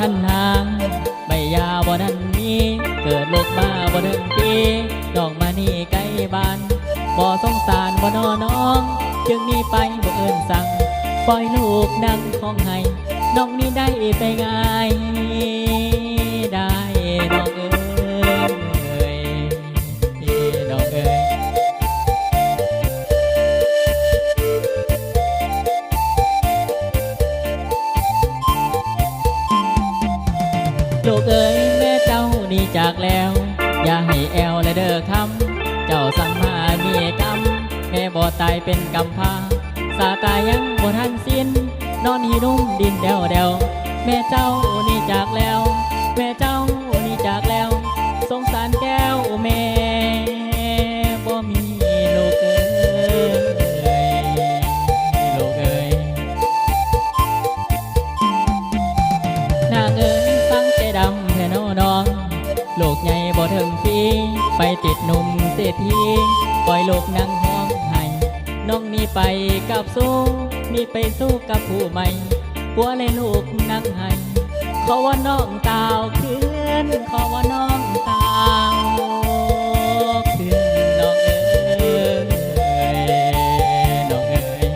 ท่านทันหางใบยาบ่ทันมีเกิดลูกมาบ่ถึงปีดอกมานี่ไกลบ้านบ่สงสารบ่นอน้อง จึงหนีไปบ่เอินสั่งปล่อยลูกนั่งท้องให้น้องนี่ได้ไปง่ายได้น้องเอ้ ลูกเอ๋ยแม่เจ้านี่จากแล้ว อย่าให้แอลและเด้อคำเจ้าสั่งมามีกรรมแม่บ่ตายเป็นกำพาสาตายยังบ่ทันสิ้น นอนหีนุ่มดินเดวเดวแม่เจ้านี่จากแล้ว แม่เจ้านี่จากแล้ว สงสารแก้วแม่ ลกใหญ่บ่ถึงปีไปติดหนุ่มเศรษฐีปล่อยโลกนั่งห้องให้น้องนี่ไปกับสู้นี่ไปสู้กับผู้ใหม่หัวเลยลูกนั่งให้เขาว่าน้องตาวคืนเขาว่าน้องตาวคืนน้องเอ๋ยน้องเอ๋ย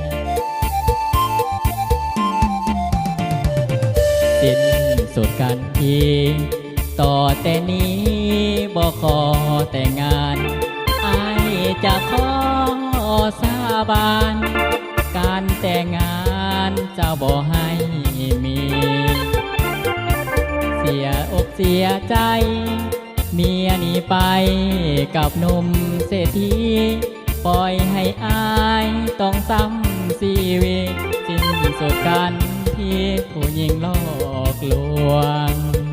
สิ้นสุดกันที ต่อแต่นี้บอขอแต่งงานอายจะขอสาบาน การแต่งงานเจ้าบอให้มี เสียอกเสียใจ เมียหนีไปกับหนุ่มเศรษฐีปล่อยให้อายต้องซ้ำชีวิตสิ้นสุดกันที่ผู้หญิงลอกลวง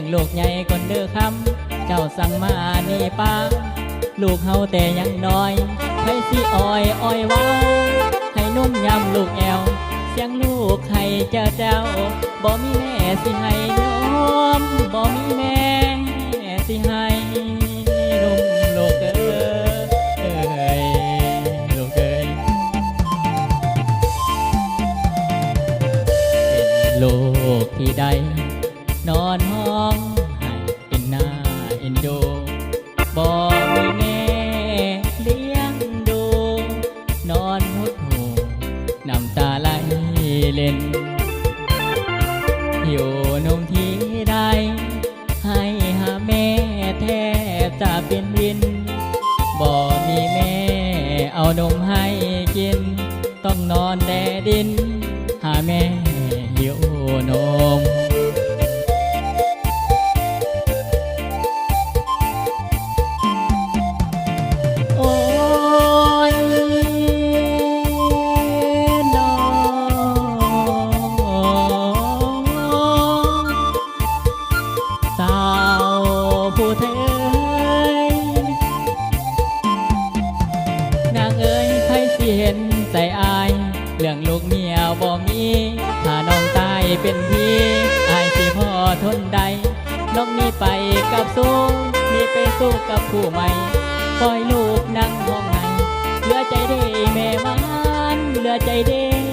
ยงลูกใหญ่คนเด้อคำเจ้าสั่งมานี่ป้าลูกเฮาแต่ยังน้อยให้สิอ้อยอ้อยว้าให้นุ่มยำลูกแอว เสียงลูกให้เจ้าเจ้าบ่มีแม่สิให้ยอมบ่มีแม่สิให้นุ่มลูกเอ้ยลูกเอ้ยเป็นลูกที่ใด นอนห้องให้เป็นหน้าเอ็นดูบ่มีแม่เลี้ยงดู นอนหดหูน้ำตาไหลเล่นอยู่นมที่ใดให้หาแม่แทบจะเป็นวินบ่มีแม่เอานมให้กิน ต้องนอนแดดิน หาแม่หิวนม เห็นใจอายเรื่องลูกเมียบ่มีถ้าน้องตายเป็นพี่อายสิพ่อทนใดน้องนี่ไปกับสู้นี่ไปสู้กับผู้ใหม่ปล่อยลูกนั่งห้องไหนเหลือใจเด้แม่มันเหลือใจเด้